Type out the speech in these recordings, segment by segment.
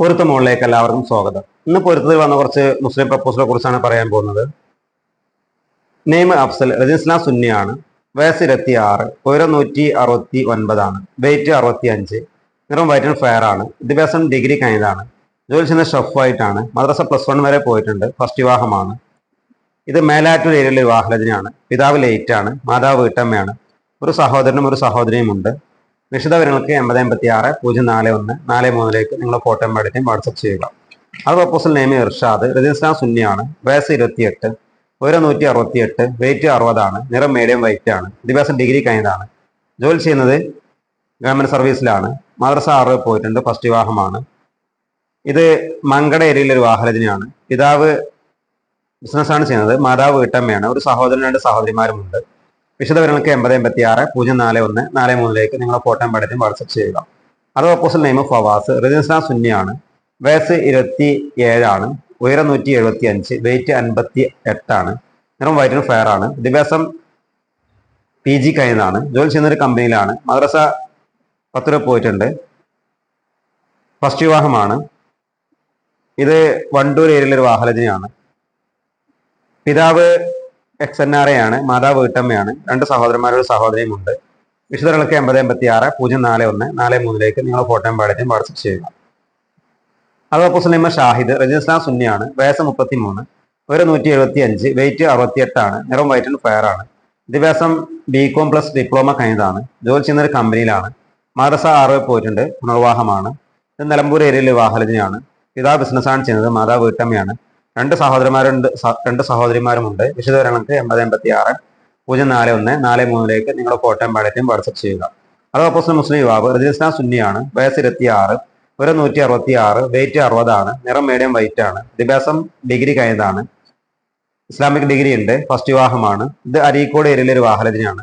പൊരുത്ത മുകളിലേക്ക് എല്ലാവർക്കും സ്വാഗതം. ഇന്ന് പൊരുത്തത്തിൽ വന്ന കുറച്ച് മുസ്ലിം പ്രപ്പോസലെ കുറിച്ചാണ് പറയാൻ പോകുന്നത്. നെയ്മ് അഫ്സൽ റജിസ്ലാം സുന്നിയാണ് വയസ്സ് ഇരുപത്തി ആറ് ഉയരം നൂറ്റി അറുപത്തി ഒൻപതാണ് വെയിറ്റ് അറുപത്തി അഞ്ച് നിറം വൈറ്റ് ആൻഡ് ഫയർ ആണ് വിദ്യാഭ്യാസം ഡിഗ്രി കഴിഞ്ഞതാണ് ജോലി ചെയ്യുന്ന ഷെഫായിട്ടാണ് മദ്രസ പ്ലസ് വൺ വരെ പോയിട്ടുണ്ട് ഫസ്റ്റ് വിവാഹമാണ്. ഇത് മേലാറ്റൂർ ഏരിയയിലെ വിവാഹരചനയാണ് പിതാവ് ലേറ്റ് ആണ് മാതാവ് വീട്ടമ്മയാണ് ഒരു സഹോദരനും ഒരു സഹോദരിയും ഉണ്ട്. വിശദവിവരങ്ങൾക്ക് എൺപത് എൺപത്തി ആറ് പൂജ്യം നാല് ഒന്ന് നാല് മൂന്നിലേക്ക് നിങ്ങളുടെ ഫോട്ടോ പാടിയും വാട്സപ്പ് ചെയ്യുക. അത് പ്രപ്പോസൽ നെയിം ഇർഷാദ് രജിസ്റ്റർ സുന്നിയാണ് വയസ്സ് ഇരുപത്തിയെട്ട് ഉയരം നൂറ്റി അറുപത്തി എട്ട് വെയിറ്റ് അറുപതാണ് നിറം മീഡിയം വൈറ്റ് ആണ് വിദ്യാഭ്യാസം ഡിഗ്രി കഴിഞ്ഞതാണ്. ജോലി ചെയ്യുന്നത് ഗവൺമെന്റ് സർവീസിലാണ് മദ്രസ ആറ് പോയിട്ടുണ്ട് ഫസ്റ്റ് വിവാഹമാണ്. ഇത് മങ്കട ഏരിയയിലെ ഒരു വാഹനജനയാണ് പിതാവ് ബിസിനസ്സാണ് ചെയ്യുന്നത് മാതാവ് വീട്ടമ്മയാണ് ഒരു സഹോദരൻ രണ്ട് സഹോദരിമാരുമുണ്ട്. വിശദവിവരങ്ങൾക്ക് എൺപത് എൺപത്തി ആറ് പൂജ്യം നാല് ഒന്ന് നാല് മൂന്നിലേക്ക് നിങ്ങളുടെ ഫോട്ടോയും പഠിത്തം വാട്സപ്പ് ചെയ്യുക. അത് ഓപ്പോസിറ്റ് നെയിം ഫവാസ് റജിസ്ട്രാൻ സുന്നിയാണ് വയസ്സ് ഇരുപത്തി ഏഴാണ് ഉയരം നൂറ്റി എഴുപത്തി അഞ്ച് വെയിറ്റ് അൻപത്തി എട്ടാണ് നിറം വൈറ്റിന് ഫെയർ ആണ് വിദ്യാഭ്യാസം പി ജി കഴിഞ്ഞതാണ് ജോലി ചെയ്യുന്ന ഒരു കമ്പനിയിലാണ് മദ്രസ പത്ത് രൂപ പോയിട്ടുണ്ട് ഫസ്റ്റ് വിവാഹമാണ് ഇത് വണ്ടൂർ ഏരിയയിലെ ഒരു വാഹനജനയാണ് പിതാവ് എക്സ് എൻ ആർ എ ആണ് മാതാവ് വീട്ടമ്മയാണ്. രണ്ട് സഹോദരന്മാരുടെ സഹോദരിയും ഉണ്ട്. വിശദങ്ങൾക്ക് എൺപത് എൺപത്തി ആറ് പൂജ്യം നാല് ഒന്ന് നാല് മൂന്നിലേക്ക് നിങ്ങൾ ഫോട്ടോയും പാടറ്റും വാട്സപ്പ് ചെയ്യുക. അത് സുലൈമ ഷാഹിദ് റജിസ്ലാം സുന്നിയാണ് വയസ്സ് മുപ്പത്തി മൂന്ന് ഒരു നൂറ്റി എഴുപത്തി അഞ്ച് വെയിറ്റ് അറുപത്തിയെട്ടാണ് നിറം വൈറ്റ് ആൻഡ് ഫയർ ആണ്. വിദ്യാഭ്യാസം ബി കോം പ്ലസ് ഡിപ്ലോമ കഴിഞ്ഞതാണ്. ജോലി ചെയ്യുന്ന ഒരു കമ്പനിയിലാണ്. മദ്രസ ആറ് പോയിട്ടുണ്ട് പുനർവാഹമാണ് ഇത് നിലമ്പൂർ ഏരിയയിലെ വാഹലജിനാണ് പിതാവ് ബിസിനസ്സാണ് ചെയ്യുന്നത് മാതാവ് വീട്ടമ്മയാണ്. രണ്ട് സഹോദരന്മാരുണ്ട് രണ്ട് സഹോദരിമാരുമുണ്ട്. വിശദവിവരങ്ങൾക്ക് എൺപത് എൺപത്തി ആറ് പൂജ്യം നാല് ഒന്ന് നാല് മൂന്നിലേക്ക് നിങ്ങളുടെ കോട്ടയം പാടറ്റും വാട്സപ്പ് ചെയ്യുക. അത് ഓപ്പോസിറ്റ് മുസ്ലിം യുവാവ് റജിസ്ലാം സുന്നിയാണ് വയസ്സ് ഇരുപത്തി ആറ് ഒരു നൂറ്റി അറുപത്തി ആറ് വെയിറ്റ് അറുപതാണ് നിറം മീഡിയം വൈറ്റ് ആണ് വിദ്യാഭ്യാസം ഡിഗ്രി കഴിഞ്ഞതാണ് ഇസ്ലാമിക് ഡിഗ്രി ഉണ്ട് ഫസ്റ്റ് വിവാഹമാണ് ഇത് അരീക്കോട് ഏരിയയിലെ ഒരു വാഹനത്തിനാണ്.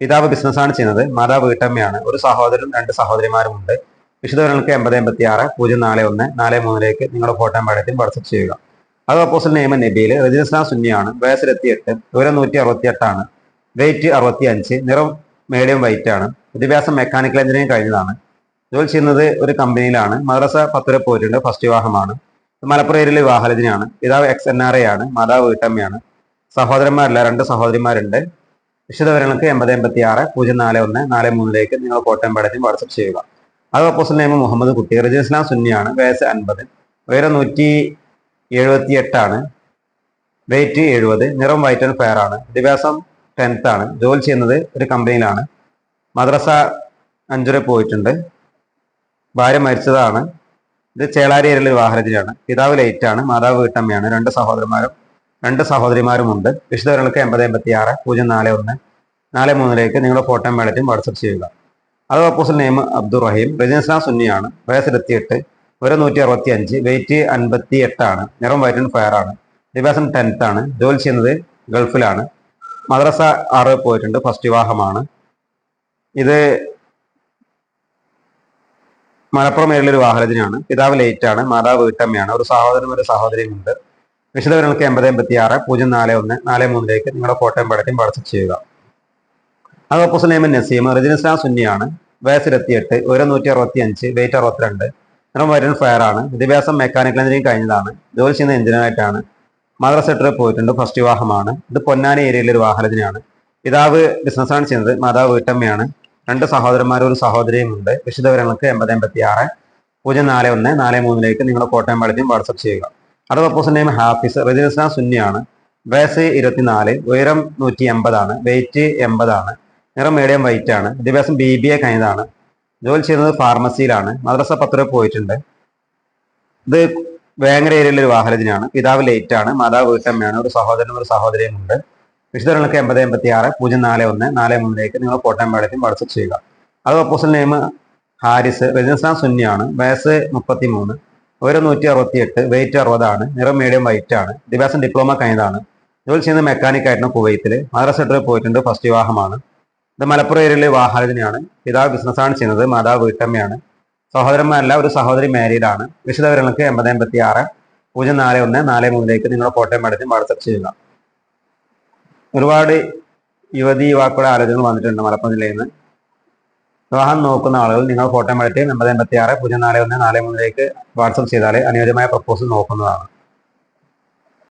പിതാവ് ബിസിനസ്സാണ് ചെയ്യുന്നത് മാതാവ് വീട്ടമ്മയാണ് ഒരു സഹോദരനും രണ്ട് സഹോദരിമാരുമുണ്ട്. വിശദവിവരങ്ങൾക്ക് എൺപത് എൺപത്തി ആറ് പൂജ്യം നാല് ഒന്ന് നാല് മൂന്നിലേക്ക് നിങ്ങളുടെ ഫോട്ടോ പാടത്തിൽ വാട്സപ്പ് ചെയ്യുക. അത് അപ്പോസൽ നെയ്മ നബിയിൽ റജിസ്ലാം സുന്നിയാണ്. വയസ്സിലെത്തി എട്ട് ദൂരം നൂറ്റി അറുപത്തി എട്ടാണ് വെയിറ്റ് അറുപത്തി അഞ്ച് നിറം മീഡിയം വൈറ്റ് ആണ്. വിദ്യാഭ്യാസം മെക്കാനിക്കൽ എഞ്ചിനീയറിംഗ് കഴിഞ്ഞതാണ്. ജോലി ചെയ്യുന്നത് ഒരു കമ്പനിയിലാണ് മദ്രസ പത്തുര പോയിട്ടുണ്ട്. ഫസ്റ്റ് വിവാഹമാണ്. മലപ്പുറം ഏരിയയിലെ വിവാഹരചനയാണ് പിതാവ് എക്സ് എൻ ആർ എ ആണ്. മാതാവ് വീട്ടമ്മയാണ്. സഹോദരന്മാരില്ല. രണ്ട് സഹോദരിമാരുണ്ട്. വിശദവിവരങ്ങൾക്ക് എൺപത് എൺപത്തി ആറ് പൂജ്യം നാല് ഒന്ന് നാല് മൂന്നിലേക്ക് നിങ്ങൾ കോട്ടയം പടറ്റും വാട്സപ്പ് ചെയ്യുക. അത് അപ്പോസൽ നെയ്മ മുഹമ്മദ് കുട്ടി. റജിസ്ലാം സുന്നിയാണ്. വയസ്സ് അൻപത്. ഉയരം നൂറ്റി എഴുപത്തി എട്ടാണ് വെയിറ്റ് എഴുപത്. നിറം വൈറ്റ് ആൻഡ് ഫെയർ ആണ്. വിദ്യാഭ്യാസം ടെൻത്ത് ആണ്. ജോലി ചെയ്യുന്നത് ഒരു കമ്പനിയിലാണ് മദ്രസ അഞ്ചുര പോയിട്ടുണ്ട്. ഭാര്യ മരിച്ചതാണ്. ഇത് ചേളാരി ഏരിയയിലെ പിതാവ് ലൈറ്റ് ആണ്. മാതാവ് വീട്ടമ്മയാണ്. രണ്ട് സഹോദരന്മാരും രണ്ട് സഹോദരിമാരുമുണ്ട്. വിശുദ്ധവരങ്ങൾക്ക് എൺപത് എൺപത്തി ആറ് പൂജ്യം നാല് ഒന്ന് നാല് മൂന്നിലേക്ക് നിങ്ങളുടെ ഫോട്ടോയും മേളറ്റും വാട്സപ്പ് ചെയ്യുക. അത് അപ്പോസിൽ നെയ്മ് അബ്ദുറഹീം. റഹീം റജിസ്ലാം സുന്നിയാണ്. വയസ്സ് ഇരുപത്തിയെട്ട് ഒരു നൂറ്റി അറുപത്തി അഞ്ച് വെയിറ്റ് അൻപത്തി എട്ടാണ് നിറം വൈറ്റ് ഫയർ ആണ്. വിദ്യാഭ്യാസം ടെൻത്ത് ആണ്. ജോലി ചെയ്യുന്നത് ഗൾഫിലാണ്. മദ്രസ ആറ് പോയിട്ടുണ്ട്. ഫസ്റ്റ് വിവാഹമാണ്. ഇത് മലപ്പുറം ഏരിയയിലെ ഒരു വാഹനത്തിനാണ്. പിതാവ് ലേറ്റ് ആണ്. മാതാവ് വീട്ടമ്മയാണ് ഒരു സഹോദരനും ഒരു സഹോദരിയും ഉണ്ട്. വിശദവിവരങ്ങൾക്ക് എൺപത് എൺപത്തി ആറ് പൂജ്യം നാല് ഒന്ന് നാല് മൂന്നിലേക്ക് നിങ്ങളുടെ ഫോട്ടോയും പടത്തെയും വാട്സപ്പ് ചെയ്യുക. അത് ഓപ്പോസിറ്റ് നെയ്മൻ നസീം. റിജിനിസ്ലാം സുന്നിയാണ്. വയസ്സിലെത്തിയെട്ട് ഒരു നൂറ്റി അറുപത്തി അഞ്ച് വെയിറ്റ് അറുപത്തിരണ്ട് നിറം വൈറ്റ് ഫയർ ആണ്. വിദ്യാഭ്യാസം മെക്കാനിക്കൽ എഞ്ചിനീയറിംഗ് കഴിഞ്ഞതാണ്. ജോലി ചെയ്യുന്ന എഞ്ചിനീയറായിട്ടാണ് മദ്രസ സെക്ടറിൽ പോയിട്ടുണ്ട്. ഫസ്റ്റ് വിവാഹമാണ്. ഇത് പൊന്നാനി ഏരിയയിലെ ഒരു വാഹനത്തിനാണ് പിതാവ് ബിസിനസ്സാണ് ചെയ്യുന്നത്. മാതാവ് വീട്ടമ്മയാണ്. രണ്ട് സഹോദരന്മാരും ഒരു സഹോദരിയും ഉണ്ട്. വിശദവിവരങ്ങൾക്ക് എൺപത് എൺപത്തി ആറ് പൂജ്യം നാല് ഒന്ന് നാല് മൂന്നിലേക്ക് നിങ്ങൾ കോട്ടയം പാടറ്റും വാട്സപ്പ് ചെയ്യുക. അടുത്ത ഓപ്പോസിറ്റ് നെയിം ഹാഫിസ്. റജിസ്ലാം സുന്നിയാണ്. വയസ്സ് ഇരുപത്തിനാല് ഉയരം നൂറ്റി എൺപതാണ് വെയിറ്റ് എൺപതാണ്. നിറം മീഡിയം വൈറ്റ് ആണ്. വിദ്യാഭ്യാസം ബി ബി എ കഴിഞ്ഞതാണ്. ജോലി ചെയ്യുന്നത് ഫാർമസിയിലാണ് മദ്രസ പത്ര പോയിട്ടുണ്ട്. ഇത് വേങ്ങര ഏരിയയിലെ ഒരു വാഹനത്തിനാണ്. പിതാവ് ലേറ്റ് ആണ്. മാതാവ് വീട്ടമ്മയാണ് ഒരു സഹോദരനും ഒരു സഹോദരിയും ഉണ്ട്. വിശദങ്ങൾക്ക് എൺപത് എൺപത്തി ആറ് പൂജ്യം നാല് ഒന്ന് നാല് മൂന്നിലേക്ക് നിങ്ങൾ കോട്ടയം പാടറ്റും വാട്സപ്പ് ചെയ്യുക. അത് ഓപ്പോസിറ്റ് നെയിം ഹാരിസ് രജനിസ്ഥാൻ സുന്നിയാണ്. വയസ്സ് മുപ്പത്തി മൂന്ന് ഉയരം നൂറ്റി അറുപത്തി എട്ട് വെയിറ്റ് അറുപതാണ് നിറം മീഡിയം വൈറ്റ് ആണ്. ദിവസം ഡിപ്ലോമ കഴിഞ്ഞതാണ്. ജോലി ചെയ്യുന്ന മെക്കാനിക് ആയിരുന്നു കുവൈത്തിൽ മദ്രസ പോയിട്ടുണ്ട്. ഫസ്റ്റ് വിവാഹമാണ്. ഇത് മലപ്പുറം ഏരിയയിലെ വാഹനജനാണ് പിതാവ് ബിസിനസ്സാണ് ചെയ്യുന്നത്. മാതാവ് വീട്ടമ്മയാണ്. സഹോദരന്മാരല്ല ഒരു സഹോദരി മാരീഡാണ് വിശദവിവരങ്ങൾക്ക് എൺപത് എൺപത്തി ആറ് പൂജ്യം നാല് ഒന്ന് നാല് മൂന്നിലേക്ക് നിങ്ങളുടെ കോട്ടയം പടറ്റും വാട്സപ്പ് ചെയ്യുക. ഒരുപാട് യുവതി യുവാക്കളുടെ ആലോചനകൾ വന്നിട്ടുണ്ട് മലപ്പുറം ജില്ലയിൽ നിന്ന്. വിവാഹം നോക്കുന്ന ആളുകൾ നിങ്ങൾ ഫോട്ടോ എടുത്ത് എൺപത് എൺപത്തി ആറ് പൂജ്യം നാല് ഒന്ന് നാല് മൂന്നിലേക്ക് വാട്സപ്പ് ചെയ്താൽ അനുയോജ്യമായ പ്രപ്പോസൽ നോക്കുന്നതാണ്.